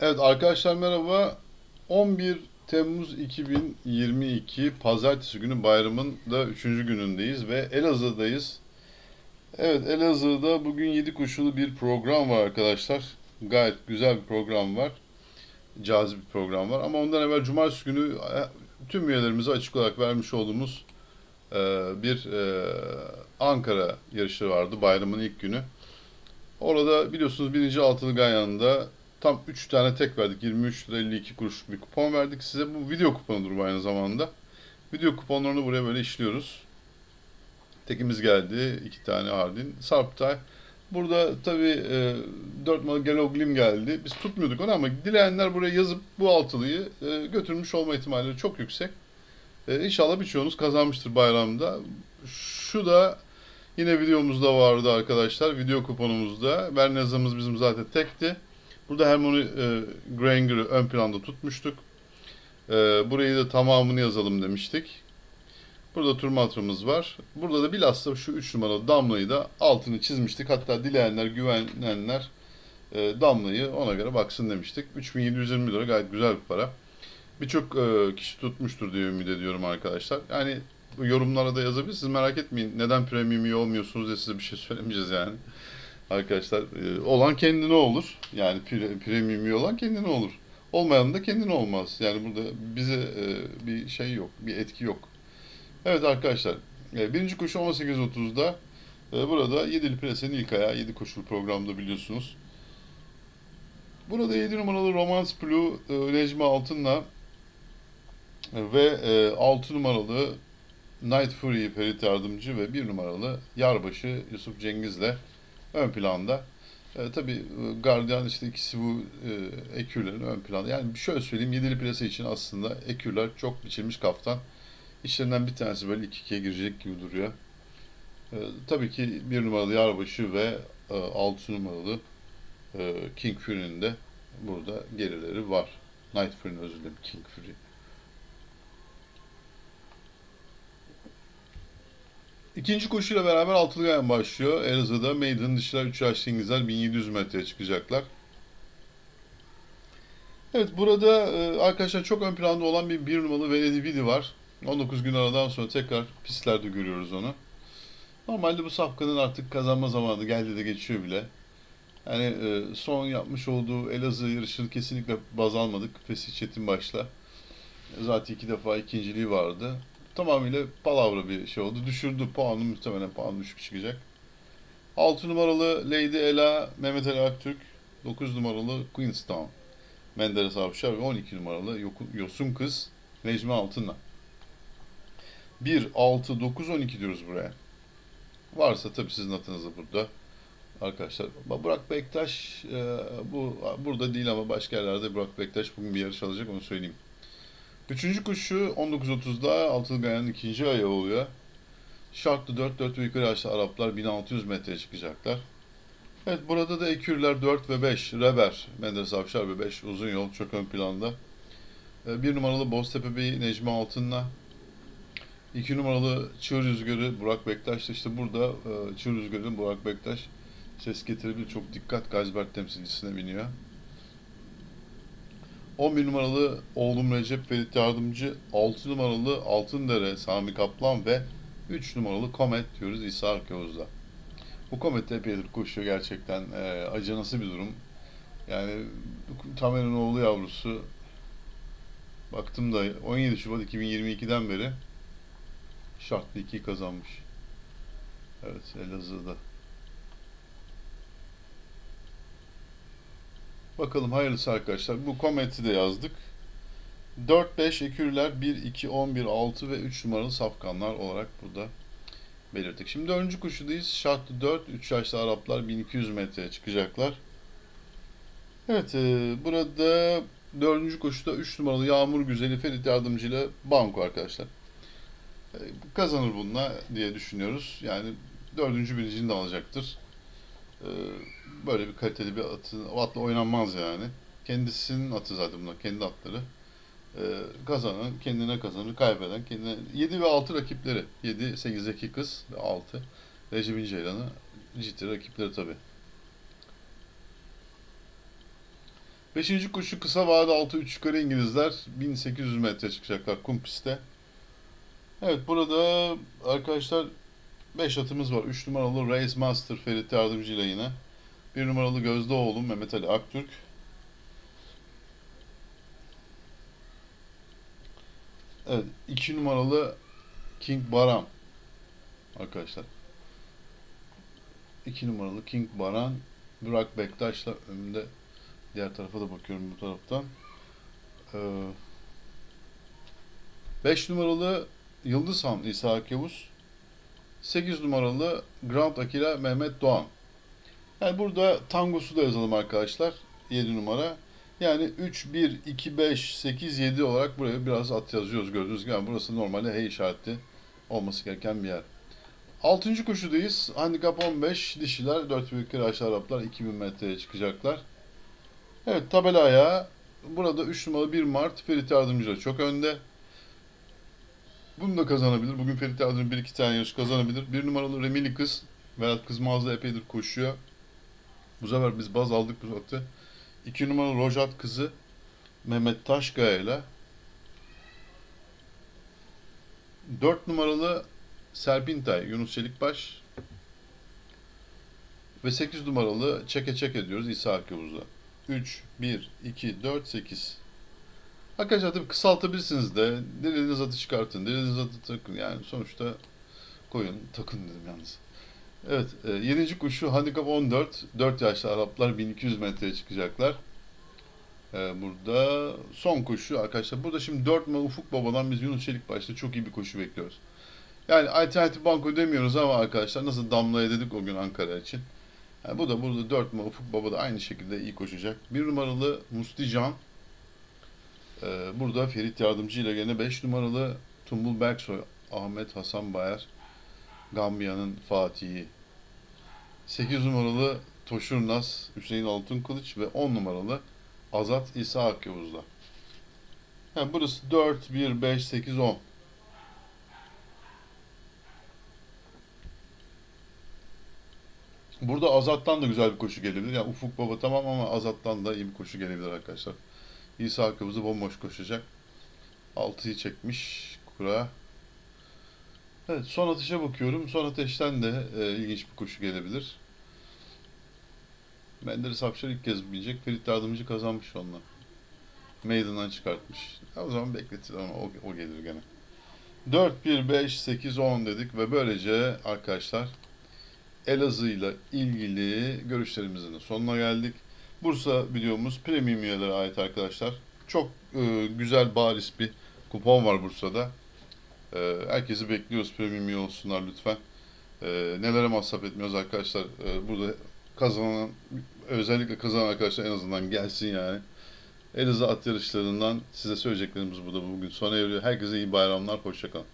Evet arkadaşlar merhaba. 11 Temmuz 2022 Pazartesi günü bayramın da 3. günündeyiz ve Elazığ'dayız. Evet Elazığ'da bugün 7 koşulu bir program var arkadaşlar. Gayet güzel bir program var. Cazip bir program var. Ama ondan evvel Cumartesi günü e, tüm üyelerimize açık olarak vermiş olduğumuz e, bir e, Ankara yarışı vardı bayramın ilk günü. Orada biliyorsunuz birinci altılı ganyanında tam 3 tane tek verdik. 23 lira 52 kuruş bir kupon verdik size. Bu video kuponudur bu aynı zamanda. Video kuponlarını buraya böyle işliyoruz. Tekimiz geldi. iki tane Hardin. Sarptay. Burada tabii e, 4 numaralı Geloglim geldi. Biz tutmuyorduk onu ama dileyenler buraya yazıp bu altılıyı e, götürmüş olma ihtimalleri çok yüksek. E, inşallah birçoğunuz kazanmıştır bayramda. Şu da Yine videomuzda vardı arkadaşlar. Video kuponumuzda. Bernaza'mız bizim zaten tekti. Burada Hermione e, Granger'ı ön planda tutmuştuk. E, burayı da tamamını yazalım demiştik. Burada tur matrımız var. Burada da bilhassa şu 3 numaralı damlayı da altını çizmiştik. Hatta dileyenler, güvenenler e, damlayı ona göre baksın demiştik. 3720 lira gayet güzel bir para. Birçok e, kişi tutmuştur diye ümit ediyorum arkadaşlar. Yani yorumlara da yazabilirsiniz. Merak etmeyin. Neden premium üye olmuyorsunuz diye size bir şey söylemeyeceğiz yani. Arkadaşlar e, olan kendine olur. Yani pre, premium olan kendine olur. Olmayan da kendine olmaz. Yani burada bize e, bir şey yok. Bir etki yok. Evet arkadaşlar. E, birinci koşu 18.30'da. E, burada 7'li presenin ilk ayağı 7 koşulu programda biliyorsunuz. Burada 7 numaralı Romance Blue e, Necmi Altın'la ve e, 6 numaralı Night Fury Ferit Yardımcı ve bir numaralı Yarbaşı Yusuf Cengiz'le ön planda. E, tabii Guardian işte ikisi bu e, ekürlerin ön planda. Yani şöyle söyleyeyim yedili plase için aslında ekürler çok biçilmiş kaftan. İçlerinden bir tanesi böyle 2-2'ye girecek gibi duruyor. E, tabii ki bir numaralı Yarbaşı ve e, 6 numaralı e, King Fury'nin de burada gerileri var. Night Fury'nin özür dilerim King Fury. İkinci koşuyla beraber altılı gayen başlıyor. Elazığ'da Maiden dişler 3 yaşlı İngilizler 1700 metreye çıkacaklar. Evet burada e, arkadaşlar çok ön planda olan bir bir numaralı Venedi Vidi var. 19 gün aradan sonra tekrar pistlerde görüyoruz onu. Normalde bu safkanın artık kazanma zamanı geldi de geçiyor bile. Yani e, son yapmış olduğu Elazığ yarışını kesinlikle baz almadık. Fesih Çetin başla. Zaten iki defa ikinciliği vardı tamamıyla palavra bir şey oldu. Düşürdü puanı muhtemelen puan düşük çıkacak. 6 numaralı Lady Ela Mehmet Ali Aktürk. 9 numaralı Queenstown Menderes Avşar ve 12 numaralı Yosun Kız Necmi Altın'la. 1, 6, 9, 12 diyoruz buraya. Varsa tabii sizin atınızda burada. Arkadaşlar Burak Bektaş e, bu burada değil ama başka yerlerde Burak Bektaş bugün bir yarış alacak onu söyleyeyim. Üçüncü koşu 19.30'da Altılı Gayan'ın ikinci ayağı oluyor. Şartlı 4, 4 ve yukarı yaşlı Araplar 1600 metreye çıkacaklar. Evet burada da Ekürler 4 ve 5, Reber, Menderes Avşar ve 5 uzun yol çok ön planda. Ee, bir numaralı Boztepe Bey Necmi Altın'la. İki numaralı Çığ Rüzgarı Burak Bektaş işte burada e, Çığ Rüzgarı'nın Burak Bektaş ses getirebilir. Çok dikkat Gazberk temsilcisine biniyor. 11 numaralı oğlum Recep Ferit Yardımcı, 6 numaralı Altındere Sami Kaplan ve 3 numaralı Komet diyoruz İsa Akyavuz'da. Bu Komet epeydir koşuyor gerçekten. E, acınası bir durum. Yani Tamer'in oğlu yavrusu baktım da 17 Şubat 2022'den beri şartlı 2 kazanmış. Evet Elazığ'da. Bakalım hayırlısı arkadaşlar. Bu kometi de yazdık. 4-5 ekürler 1, 2, 11, 6 ve 3 numaralı safkanlar olarak burada belirttik. Şimdi 4. koşudayız. Şartlı 4, 3 yaşlı Araplar 1200 metreye çıkacaklar. Evet, e, burada 4. koşuda 3 numaralı Yağmur Güzeli Ferit Yardımcı ile Banko arkadaşlar. E, kazanır bununla diye düşünüyoruz. Yani 4. birincini de alacaktır. E, böyle bir kaliteli bir atı, o atla oynanmaz yani. Kendisinin atı zaten bunlar, kendi atları. Ee, kazanan kendine kazanır, kaybeden kendine. 7 ve 6 rakipleri. 7, 8, 2 kız ve 6. Recep'in Ceylan'ı ciddi rakipleri tabi. Beşinci koşu kısa vade 6 3 yukarı İngilizler 1800 metre çıkacaklar kum pistte. Evet burada arkadaşlar 5 atımız var. 3 numaralı Race Master Ferit Yardımcı ile yine. 1 numaralı Gözdeoğlu Mehmet Ali Aktürk. Evet 2 numaralı King Baran arkadaşlar. 2 numaralı King Baran Burak Bektaş'la önünde diğer tarafa da bakıyorum bu taraftan. 5 numaralı Yıldız Han İsa Yavuz. 8 numaralı Grand Akira Mehmet Doğan. Yani burada tangosu da yazalım arkadaşlar. 7 numara. Yani 3, 1, 2, 5, 8, 7 olarak buraya biraz at yazıyoruz gördüğünüz gibi. Yani burası normalde H işaretli olması gereken bir yer. 6. koşudayız. Handikap 15. Dişiler 4 büyük kiraçlı Araplar 2000 metreye çıkacaklar. Evet tabela ayağı. Burada 3 numaralı 1 Mart Ferit Yardımcı'da çok önde. Bunu da kazanabilir. Bugün Ferit Yardımcı 1-2 tane yarış kazanabilir. 1 numaralı Remili Kız. Berat Kız mağaza epeydir koşuyor. Bu sefer biz baz aldık bu atı. 2 numaralı Rojat Kızı Mehmet Taşkaya ile 4 numaralı Serpintay Yunus Çelikbaş ve 8 numaralı Çeke Çeke diyoruz İsa Akkavuz'da. 3, 1, 2, 4, 8. Arkadaşlar tabii kısaltabilirsiniz de. Dilediğiniz atı çıkartın. Dilediğiniz atı takın. Yani sonuçta koyun. Takın dedim yalnız. Evet. E, 7. koşu handikap 14. 4 yaşlı Araplar 1200 metreye çıkacaklar. E, burada son koşu arkadaşlar. Burada şimdi 4 numaralı Ufuk Baba'dan biz Yunus Çelikbaş'ta çok iyi bir koşu bekliyoruz. Yani alternatif banko demiyoruz ama arkadaşlar nasıl damlaya dedik o gün Ankara için. Yani bu da burada 4 numaralı Ufuk Baba da aynı şekilde iyi koşacak. 1 numaralı Mustican. Ee, burada Ferit Yardımcı ile gene 5 numaralı Tumbul Berksoy, Ahmet Hasan Bayar, Gambiya'nın Fatih'i. 8 numaralı Toşurnaz, Hüseyin Altın Kılıç ve 10 numaralı Azat İsa Akyavuz'da. Yani burası 4, 1, 5, 8, 10. Burada Azat'tan da güzel bir koşu gelebilir. Yani Ufuk Baba tamam ama Azat'tan da iyi bir koşu gelebilir arkadaşlar. İsa arkamızı bomboş koşacak. 6'yı çekmiş kura. Evet son atışa bakıyorum. Son ateşten de e, ilginç bir koşu gelebilir. Menderes Afşar ilk kez binecek. Ferit Yardımcı kazanmış onunla. Maiden'dan çıkartmış. O zaman bekletir ama o, o gelir gene. 4, 1, 5, 8, 10 dedik ve böylece arkadaşlar Elazığ ile ilgili görüşlerimizin sonuna geldik. Bursa videomuz premium üyelere ait arkadaşlar. Çok e, güzel bariz bir kupon var Bursa'da. E, herkesi bekliyoruz premium üye olsunlar lütfen. E, nelere masraf etmiyoruz arkadaşlar. E, burada kazanan özellikle kazanan arkadaşlar en azından gelsin yani. Elazığ at yarışlarından size söyleyeceklerimiz burada bugün sona eriyor. Herkese iyi bayramlar. Hoşçakalın.